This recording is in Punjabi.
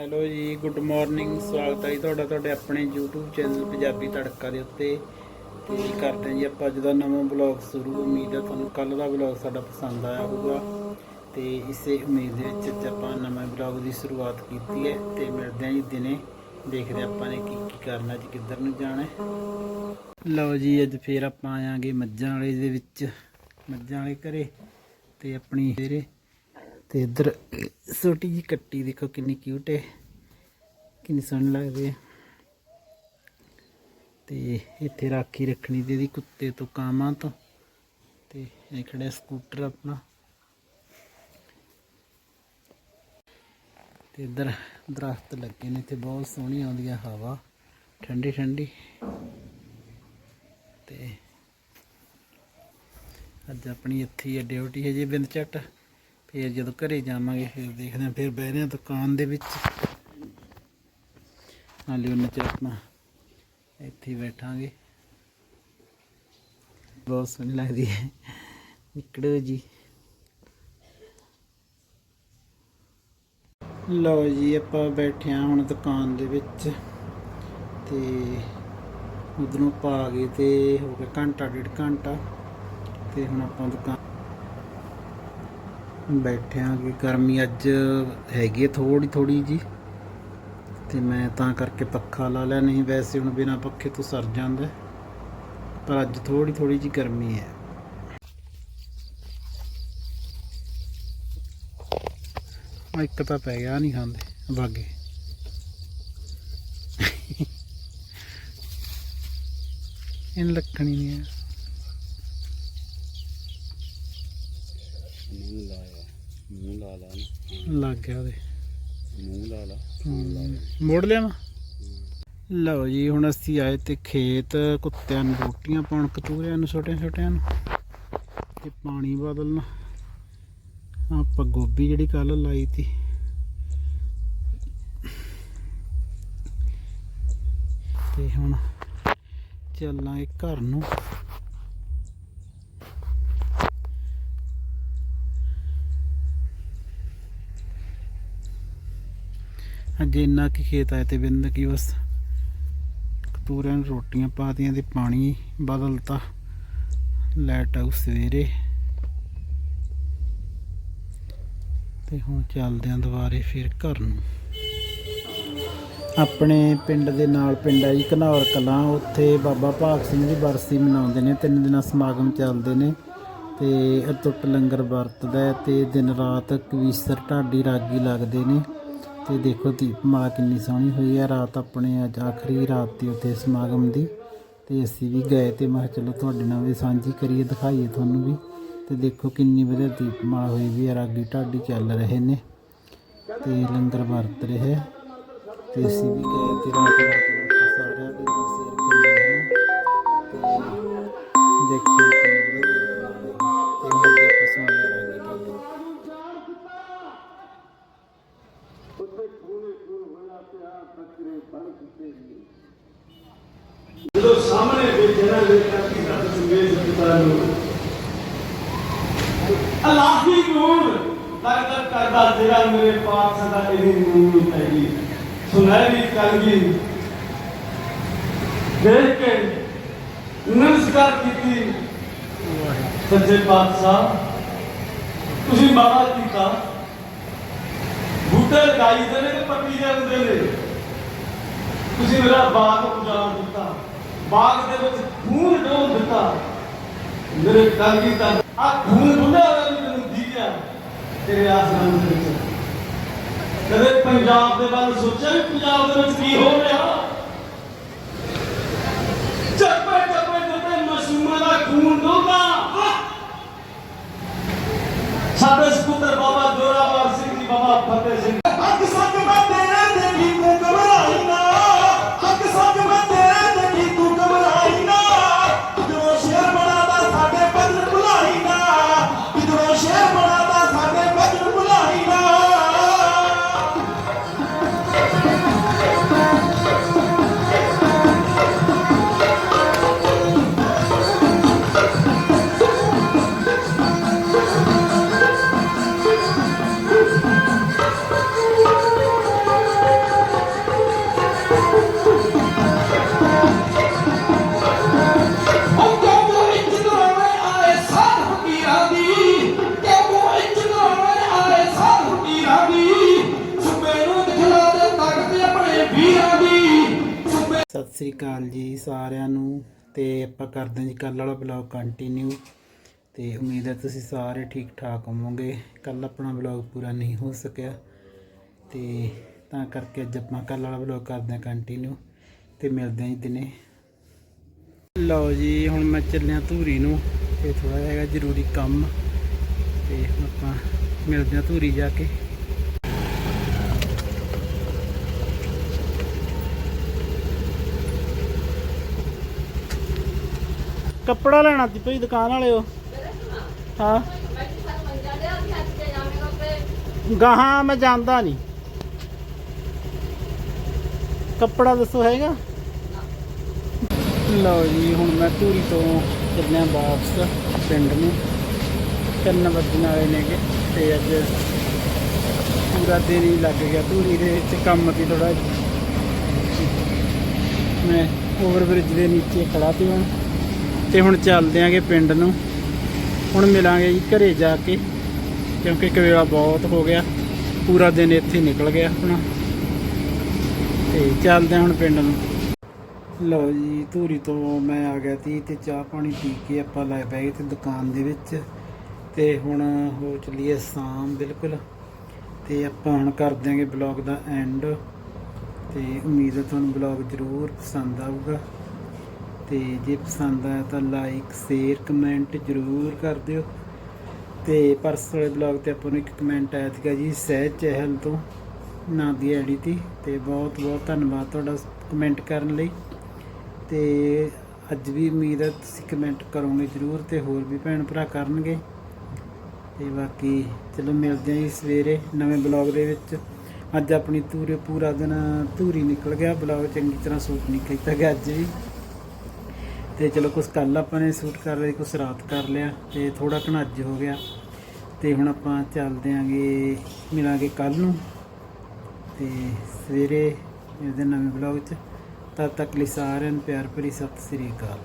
ਹੈਲੋ ਜੀ ਗੁੱਡ ਮਾਰਨਿੰਗ ਸਵਾਗਤ ਹੈ ਜੀ ਤੁਹਾਡਾ, ਤੁਹਾਡੇ ਆਪਣੇ YouTube ਚੈਨਲ ਪੰਜਾਬੀ ਤੜਕਾ ਦੇ ਉੱਤੇ। ਤੇ ਕਰਦੇ ਹਾਂ ਜੀ ਆਪਾਂ ਅੱਜ ਦਾ ਨਵਾਂ ਬਲੌਗ ਸ਼ੁਰੂ। ਉਮੀਦ ਹੈ ਤੁਹਾਨੂੰ ਕੱਲ ਦਾ ਬਲੌਗ ਸਾਡਾ ਪਸੰਦ ਆਇਆ ਹੋਊਗਾ। ਤੇ ਇਸੇ ਉਮੀਦ ਦੇ ਵਿੱਚ ਅੱਜ ਆਪਾਂ ਨਵੇਂ ਬਲੌਗ ਦੀ ਸ਼ੁਰੂਆਤ ਕੀਤੀ ਹੈ। ਤੇ ਮਿਲਦੇ ਹਾਂ ਜੀ ਦਿਨੇ। ਦੇਖਦੇ ਹਾਂ ਆਪਾਂ ਨੇ ਕੀ ਕੀ ਕਰਨਾ, ਅੱਜ ਕਿੱਧਰ ਨੂੰ ਜਾਣਾ ਲਓ ਜੀ, ਅੱਜ ਫੇਰ ਆਪਾਂ ਆਵਾਂਗੇ ਮੱਝਾਂ ਵਾਲੇ ਦੇ ਵਿੱਚ। ਮੱਝਾਂ ਵਾਲੇ ਘਰੇ। ਤੇ ਆਪਣੀ ਫੇਰੇ ਤੇ ਇੱਧਰ ਛੋਟੀ ਜੀ ਕੱਟੀ ਦੇਖੋ ਕਿੰਨੀ ਕਿਊਟ ਹੈ, ਕਿੰਨੀ ਸੋਹਣੀ ਲੱਗਦੀ ਹੈ। ਤੇ ਇੱਥੇ ਰਾਖੀ ਰੱਖਣੀ ਤੇ ਇਹਦੀ ਕੁੱਤੇ ਤੋਂ ਕਾਮਾਂ ਤੋਂ, ਤੇ ਇਹ ਖੜਾ ਸਕੂਟਰ ਆਪਣਾ। ਤੇ ਇੱਧਰ ਦਰਖਤ ਲੱਗੇ ਨੇ, ਇੱਥੇ ਬਹੁਤ ਸੋਹਣੀ ਆਉਂਦੀ ਆ ਹਵਾ, ਠੰਡੀ ਠੰਡੀ। ਤੇ ਅੱਜ ਆਪਣੀ ਇੱਥੇ ਹੀ ਹੈ, ਡਿਊਟੀ ਹੈ ਜੀ ਬਿੰਦ ਝੱਟ ਫਿਰ ਜਦੋਂ ਘਰੇ ਜਾਵਾਂਗੇ, ਫਿਰ ਦੇਖਦੇ ਹਾਂ, ਫਿਰ ਬਹਿ ਹਾਂ ਦੁਕਾਨ ਦੇ ਵਿੱਚ। ਹਾਲੇ ਉਹਨਾਂ ਚ ਆਪਣਾ ਇੱਥੇ ਬੈਠਾਂਗੇ। ਬਹੁਤ ਸੋਹਣੀ ਲੱਗਦੀ ਹੈ। ਨਿਕੜੋ ਜੀ। ਲਓ ਜੀ, ਆਪਾਂ ਬੈਠੇ ਹਾਂ ਹੁਣ ਦੁਕਾਨ ਦੇ ਵਿੱਚ। ਤੇ ਉਧਰੋਂ ਪਾ ਗਏ ਤੇ ਹੋ ਗਿਆ ਘੰਟਾ, ਡੇਢ ਘੰਟਾ। ਤੇ ਹੁਣ ਆਪਾਂ ਦੁਕਾਨ ਬੈਠੇ ਕਿ ਗਰਮੀ ਅੱਜ ਹੈਗੀ ਥੋੜੀ ਥੋੜੀ ਜੀ। ਤੇ ਮੈਂ ਤਾਂ ਕਰਕੇ ਪੱਖਾ ਲਾ ਲਿਆ, ਨਹੀਂ ਵੈਸੇ ਹੁਣ ਬਿਨਾ ਪੱਖੇ ਤੋਂ ਸਰ ਜਾਂਦਾ। ਪਰ ਅੱਜ ਥੋੜੀ ਥੋੜੀ ਜੀ ਗਰਮੀ ਹੈ। ਆ ਇੱਕ ਤਾਂ ਪੈ ਗਿਆ ਨਹੀਂ ਖਾਂਦੇ ਬਾਗੇ ਇਹਨ ਲੱਖਣੀ ਨਹੀਂ ਹੈ ਮੂੰਹ ਲਾਇਆ ਮੂੰਹ ਲਾ ਲਾ ਨਾ। ਲੱਗ ਗਿਆ ਉਹਦੇ। ਮੂੰਹ ਲਾ ਲਾ। ਹਮ, ਮੋੜ ਲਿਆ ਮੈਂ ਲਓ ਜੀ ਹੁਣ ਅਸੀਂ ਆਏ ਤੇ ਖੇਤ ਕੁੱਤਿਆਂ ਨੂੰ ਰੋਟੀਆਂ ਪਾਉਣ ਕਤੂਰਿਆਂ ਨੂੰ ਛੋਟਿਆਂ ਛੋਟਿਆਂ ਨੂੰ। ਤੇ ਪਾਣੀ ਬਦਲਣਾ। ਆਪਾਂ ਗੋਭੀ ਜਿਹੜੀ ਕੱਲ ਲਾਈ ਤੀ। ਤੇ ਹੁਣ ਚੱਲਾਂਗੇ ਘਰ ਨੂੰ। ਅੱਗੇ ਇੰਨਾ ਕੀ ਖੇਤ ਆਏ ਤੇ ਬਿੰਦ ਕੀ ਬਸ? ਕਤੂਰਿਆਂ ਨੂੰ ਰੋਟੀਆਂ ਪਾਤੀਆਂ ਤੇ ਪਾਣੀ ਬਦਲਤਾ। ਲਾਈਟ ਆਉ ਸਵੇਰੇ। ਤੇ ਹੁਣ ਚੱਲਦੇ ਆਂ ਦੁਬਾਰੇ ਫਿਰ ਘਰ ਨੂੰ। ਆਪਣੇ ਪਿੰਡ ਦੇ ਨਾਲ ਪਿੰਡ ਹੈ ਜੀ, ਘਨੌਰ ਕਲਾਂ। ਉੱਥੇ ਬਾਬਾ ਭਾਗ ਸਿੰਘ ਦੀ ਬਰਸੀ ਮਨਾਉਂਦੇ ਨੇ, ਤਿੰਨ ਦਿਨਾਂ ਸਮਾਗਮ ਚੱਲਦੇ ਨੇ। ਤੇ ਅਟੁੱਟ ਲੰਗਰ ਵਰਤਦਾ ਹੈ ਤੇ ਦਿਨ ਰਾਤ ਕਵੀਸਰ ਢਾਡੀ ਰਾਗੀ ਲੱਗਦੇ ਨੇ। ਤੇ ਦੇਖੋ ਦੀਪਮਾਲਾ ਕਿੰਨੀ ਸੋਹਣੀ ਹੋਈ ਹੈ ਰਾਤ ਆਪਣੇ ਅੱਜ ਆਖਰੀ ਰਾਤ ਦੀ ਉੱਥੇ ਸਮਾਗਮ ਦੀ। ਤੇ ਅਸੀਂ ਵੀ ਗਏ ਤੇ ਮੈਂ ਕਿਹਾ ਚਲੋ ਤੁਹਾਡੇ ਨਾਲ ਵੀ ਸਾਂਝੀ ਕਰੀਏ, ਦਿਖਾਈਏ ਤੁਹਾਨੂੰ ਵੀ। ਤੇ ਦੇਖੋ ਕਿੰਨੀ ਵਧੀਆ ਦੀਪਮਾਲਾ ਹੋਈ ਵੀ ਹੈ ਰਾਗੀ ਢਾਡੀ ਚੱਲ ਰਹੇ ਨੇ। ਤੇ ਲੰਗਰ ਵਰਤ ਰਹੇ ਹੈ ਤੇ ਅਸੀਂ ਵੀ ਗਏ ਤੇ ਰਾਤ ਰਾਤ ਜਦੋਂ ਸਾਹਮਣੇ ਵੇਖਣਾ ਵੇਖਣਾ ਕਿ ਸਤ ਸੰਵੇਦ ਪਿਤਾ ਨੂੰ ਅਲਾਹੀ ਨੂਰ ਲੱਗਦਾ ਕਰਦਾ ਜਿਹੜਾ ਮੇਰੇ ਪਾਸ ਸਦਾ ਇਹ ਨੂਰ ਹੈਗੀ ਸੁਨਹਿਰੀ ਕਲਗੀ ਦੇਖ ਕੇ ਨਮਸਕਾਰ ਕੀਤੀ। ਸੱਚੇ ਪਾਤਸ਼ਾਹ, ਤੁਸੀਂ ਬਾਬਾ ਕੀਤਾ। ਬੂਟੇ ਲਗਾਈ ਦੇ ਨੇ ਤੇ ਪੱਤੀ ਦੇ ਨੇ? ਤੁਸੀਂ ਮੇਰਾ ਬਾਗ ਉਜਾੜ ਦਿੱਤਾ। ਬਾਗ ਦੇ ਵਿੱਚ ਖੂਨ ਡੋਲ ਦਿੱਤਾ। ਮੇਰੇ ਕਾਂਗੀ ਤਾਂ ਆ ਖੂਨ ਬੁੱਢਾ ਹੋਇਆ ਵੀ ਤੈਨੂੰ ਦੀਆ ਤੇਰੇ ਆਸਮਾਨ ਦੇ ਵਿੱਚ। ਕਦੇ ਪੰਜਾਬ ਦੇ ਵੱਲ ਸੋਚਿਆ ਵੀ ਪੰਜਾਬ ਦੇ ਵਿੱਚ ਕੀ ਹੋ ਰਿਹਾ? ਚੱਪੇ ਚੱਪੇ ਤੇ ਮਾਸੂਮਾਂ ਦਾ ਖੂਨ ਡੋਲਦਾ। ਸਾਡੇ ਸਪੁੱਤਰ ਬਾਬਾ ਜੋਰਾਵਰ ਸਿੰਘ ਜੀ, ਬਾਬਾ ਫਤਿਹ ਸਿੰਘ ਸਤਿ ਸ੍ਰੀ ਅਕਾਲ ਜੀ ਸਾਰਿਆਂ ਨੂੰ ਤੇ ਆਪਾਂ ਕਰਦੇ ਹਾਂ ਜੀ ਕੱਲ ਵਾਲਾ ਬਲੌਗ ਕੰਟੀਨਿਊ ਤੇ ਉਮੀਦ ਹੈ ਤੁਸੀਂ ਸਾਰੇ ਠੀਕ ਠਾਕ ਹੋਵੋਗੇ। ਕੱਲ ਆਪਣਾ ਬਲੌਗ ਪੂਰਾ ਨਹੀਂ ਹੋ ਸਕਿਆ। ਤੇ ਤਾਂ ਕਰਕੇ ਅੱਜ ਆਪਾਂ ਕੱਲ ਵਾਲਾ ਬਲੌਗ ਕਰਦੇ ਹਾਂ ਕੰਟੀਨਿਊ ਤੇ ਮਿਲਦੇ ਹਾਂ ਜੀ ਦਿਨੇ। ਲਓ ਜੀ, ਹੁਣ ਮੈਂ ਚੱਲਿਆ ਧੂਰੀ ਨੂੰ। ਤੇ ਥੋੜਾ ਜਿਹਾ ਹੈਗਾ ਜ਼ਰੂਰੀ ਕੰਮ। ਤੇ ਹੁਣ ਆਪਾਂ ਮਿਲਦੇ ਹਾਂ ਧੂਰੀ ਜਾ ਕੇ। ਕੱਪੜਾ ਲੈਣਾ ਸੀ ਭਈ ਦੁਕਾਨ ਵਾਲਿਓ। ਹਾਂ। ਗਾਹਾਂ ਮੈਂ ਜਾਂਦਾ ਨਹੀਂ। ਕੱਪੜਾ ਦੱਸੋ ਹੈਗਾ? ਲਓ ਜੀ, ਹੁਣ ਮੈਂ ਧੂਰੀ ਤੋਂ ਚੱਲਿਆ ਵਾਪਸ ਪਿੰਡ ਨੂੰ। ਤਿੰਨ ਵੱਜਣ ਵਾਲੇ ਨੇਗੇ ਤੇ ਅੱਜ ਪੂਰਾ ਦਿਨ ਹੀ ਲੱਗ ਗਿਆ ਧੂਰੀ ਦੇ ਵਿੱਚ, ਕੰਮ ਤੇ ਥੋੜਾ ਮੈਂ ਓਵਰ ਬ੍ਰਿਜ ਦੇ ਨੀਚੇ ਖੜਾ ਤੇ ਹੁਣ ਤੇ ਹੁਣ ਚੱਲਦੇ ਆਂਗੇ ਪਿੰਡ ਨੂੰ। ਹੁਣ ਮਿਲਾਂਗੇ ਜੀ ਘਰੇ ਜਾ ਕੇ, ਕਿਉਂਕਿ ਕਵੇਲਾ ਬਹੁਤ ਹੋ ਗਿਆ। ਪੂਰਾ ਦਿਨ ਇੱਥੇ ਨਿਕਲ ਗਿਆ ਆਪਣਾ। ਤੇ ਚੱਲਦੇ ਹੁਣ ਪਿੰਡ ਨੂੰ। ਲਓ ਜੀ, ਧੂਰੀ ਤੋਂ ਮੈਂ ਆ ਗਿਆ ਤੀ ਤੇ ਚਾਹ ਪਾਣੀ ਪੀ ਕੇ ਆਪਾਂ ਲੈ ਪੈ ਗਏ ਤੇ ਦੁਕਾਨ ਦੇ ਵਿੱਚ। ਤੇ ਹੁਣ ਹੋ ਚੱਲੀਏ ਸ਼ਾਮ ਬਿਲਕੁਲ। ਤੇ ਆਪਾਂ ਹੁਣ ਕਰ ਦਿਆਂਗੇ ਬਲੌਗ ਦਾ ਐਂਡ। ਤੇ ਉਮੀਦ ਹੈ ਤੁਹਾਨੂੰ ਬਲੌਗ ਜ਼ਰੂਰ ਪਸੰਦ ਆਊਗਾ। ਤੇ ਜੇ ਪਸੰਦ ਆਇਆ ਤਾਂ ਲਾਈਕ ਸ਼ੇਅਰ ਕਮੈਂਟ ਜ਼ਰੂਰ ਕਰ ਦਿਓ। ਤੇ ਪਰਸਨਲ ਬਲੌਗ ਤੇ ਆਪਾਂ ਨੂੰ ਇੱਕ ਕਮੈਂਟ ਆਇਆ ਸੀਗਾ ਜੀ, ਸਹਿਜ ਚਹਿਲ ਤੋਂ, ਨਾਂ ਦੀ ਆਈਡੀ ਤੀ ਤੇ ਬਹੁਤ ਬਹੁਤ ਧੰਨਵਾਦ ਤੁਹਾਡਾ ਕਮੈਂਟ ਕਰਨ ਲਈ। ਤੇ ਅੱਜ ਵੀ ਉਮੀਦ ਹੈ ਤੁਸੀਂ ਕਮੈਂਟ ਕਰੋਗੇ ਜ਼ਰੂਰ ਤੇ ਹੋਰ ਵੀ ਭੈਣ ਭਰਾ ਕਰਨਗੇ। ਤੇ ਬਾਕੀ ਚਲੋ ਮਿਲਦੇ ਹਾਂ ਜੀ ਸਵੇਰੇ ਨਵੇਂ ਬਲੌਗ ਦੇ ਵਿੱਚ। ਅੱਜ ਆਪਣੀ ਧੂਰੇ ਪੂਰਾ ਦਿਨ ਧੂਰੀ ਨਿਕਲ ਗਿਆ ਬਲੌਗ ਚੰਗੀ ਤਰ੍ਹਾਂ ਸ਼ੂਟ ਨਹੀਂ ਕੀਤਾ ਗਿਆ ਅੱਜ ਵੀ। ਤੇ ਚਲੋ ਕੁਝ ਕੱਲ ਆਪਾਂ ਨੇ ਸ਼ੂਟ ਕਰ ਲਿਆ ਕੁਝ ਰਾਤ ਕਰ ਲਿਆ ਤੇ ਥੋੜਾ ਘਣਾ ਹੋ ਗਿਆ। ਤੇ ਹੁਣ ਆਪਾਂ ਚੱਲਦੇ ਆਂਗੇ ਮਿਲਾਂਗੇ ਕੱਲ ਨੂੰ। ਤੇ ਸਵੇਰੇ ਇਹਦੇ ਨਵੇਂ ਬਲੌਗ 'ਚ। ਤਦ ਤੱਕ ਲਈ ਸਾਰਿਆਂ ਨੂੰ ਪਿਆਰ ਭਰੀ ਸਤਿ ਸ੍ਰੀ ਅਕਾਲ।